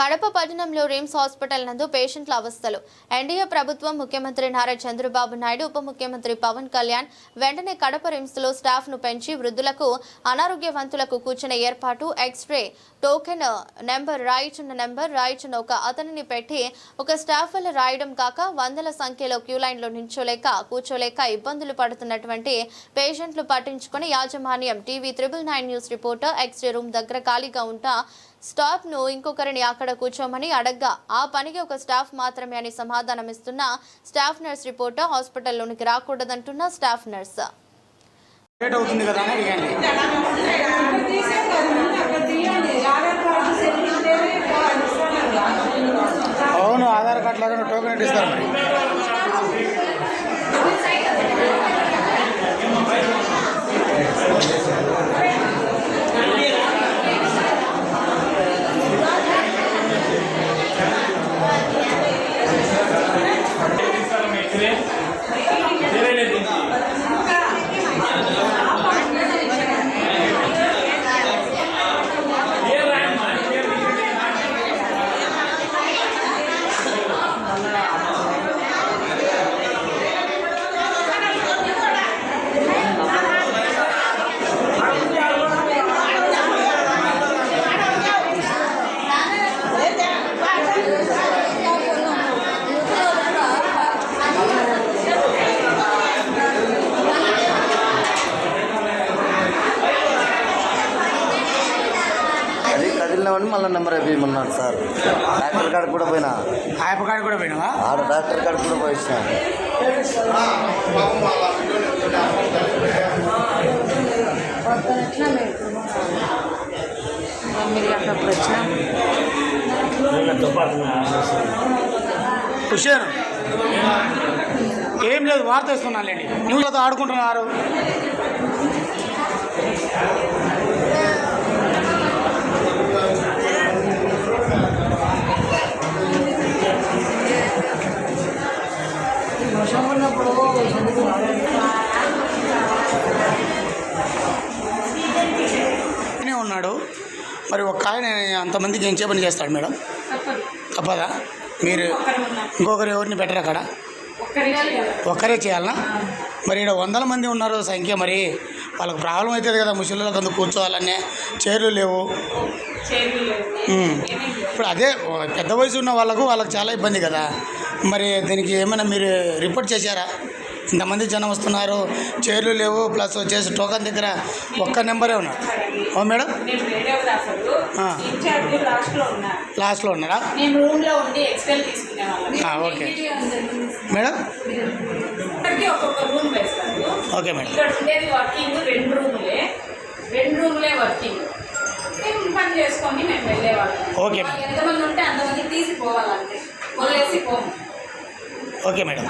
కడప పట్టణంలో RIMS hospital నందు పేషెంట్ల అవస్థలు. ఎన్డీఏ ప్రభుత్వం ముఖ్యమంత్రి నారా చంద్రబాబు నాయుడు ఉప ముఖ్యమంత్రి పవన్ కళ్యాణ్ వెంటనే కడప రిమ్స్లో స్టాఫ్ను పెంచి వృద్ధులకు అనారోగ్యవంతులకు కూర్చునే ఏర్పాటు ఎక్స్రే టోకెన్ నెంబర్ రాయిచున్న నెంబర్ రాయిచున్న ఒక అతనిని పెట్టి ఒక స్టాఫ్ వల్ల రాయడం కాక వందల సంఖ్యలో క్యూ లైన్లో నించోలేక కూర్చోలేక ఇబ్బందులు పడుతున్నటువంటి పేషెంట్లు పట్టించుకుని యాజమాన్యం TV triple nine news reporter x-ray room దగ్గర ఖాళీగా ఉంటా స్టాఫ్ను ఇంకొకరిని అక్కడ కూర్చోమని అడగ్గా ఆ పనికి ఒక స్టాఫ్ మాత్రమే అని సమాధానం ఇస్తున్న స్టాఫ్ నర్స్ రిపోర్టర్ హాస్పిటల్లోనికి రాకూడదంటున్న స్టాఫ్ నర్స్. అవుతుంది కదా అవును ఆధార్ కార్డు లాగా టోకెన్ ఇస్తారు మరి. కదిలినామని మళ్ళీ నెంబర్ అయిపోయమన్నాడు సార్. డాక్టర్ కాడికి కూడా పోయినా? ఆయప్ప కాడికి కూడా పోయినావా? ఆడ డాక్టర్ కూడా పోయినా మీరు అక్కడప్పుడు వచ్చినా. హుషారు. ఏం లేదు వార్త ఇస్తున్నానులేండి న్యూస్తో ఆడుకుంటున్నారు. ఉన్నాడు. మరి ఒక ఆయన అంతమందికి ఏం పని చేస్తాడు మేడం? తప్పదా? మీరు ఇంకొకరు ఎవరిని పెట్టరు అక్కడ? ఒక్కరే చేయాలనా? మరి ఇక్కడ వందల మంది ఉన్నారు సంఖ్య మరి. వాళ్ళకి ప్రాబ్లం అవుతుంది కదా ముసలిళ్ళకి అందుకు కూర్చోవాలనే. చైర్లు లేవు. ఇప్పుడు అదే పెద్ద వయసు ఉన్న వాళ్ళకు వాళ్ళకి చాలా ఇబ్బంది కదా. మరి దీనికి ఏమైనా మీరు రిపోర్ట్ చేశారా? ఇంతమంది జనం వస్తున్నారు. చైర్లు లేవు. ప్లస్ వచ్చేసి టోకన్ దగ్గర ఒక్క నెంబరే ఉన్నాడు. Oh madam? లాస్ట్లో ఆ, ఓకే. మేడం? Okay madam. ఇక్కడ ఉండేది వర్కింగ్ రెండు రూములే. రెండు రూములే వర్కింగ్. మేము పని చేసుకొని మేము వెళ్ళేవాళ్ళం. ఓకే. మాకు ఎంతమంది ఉంటే అంతమంది తీసిపోవాలంటే వదిలేసి పోము. Okay madam.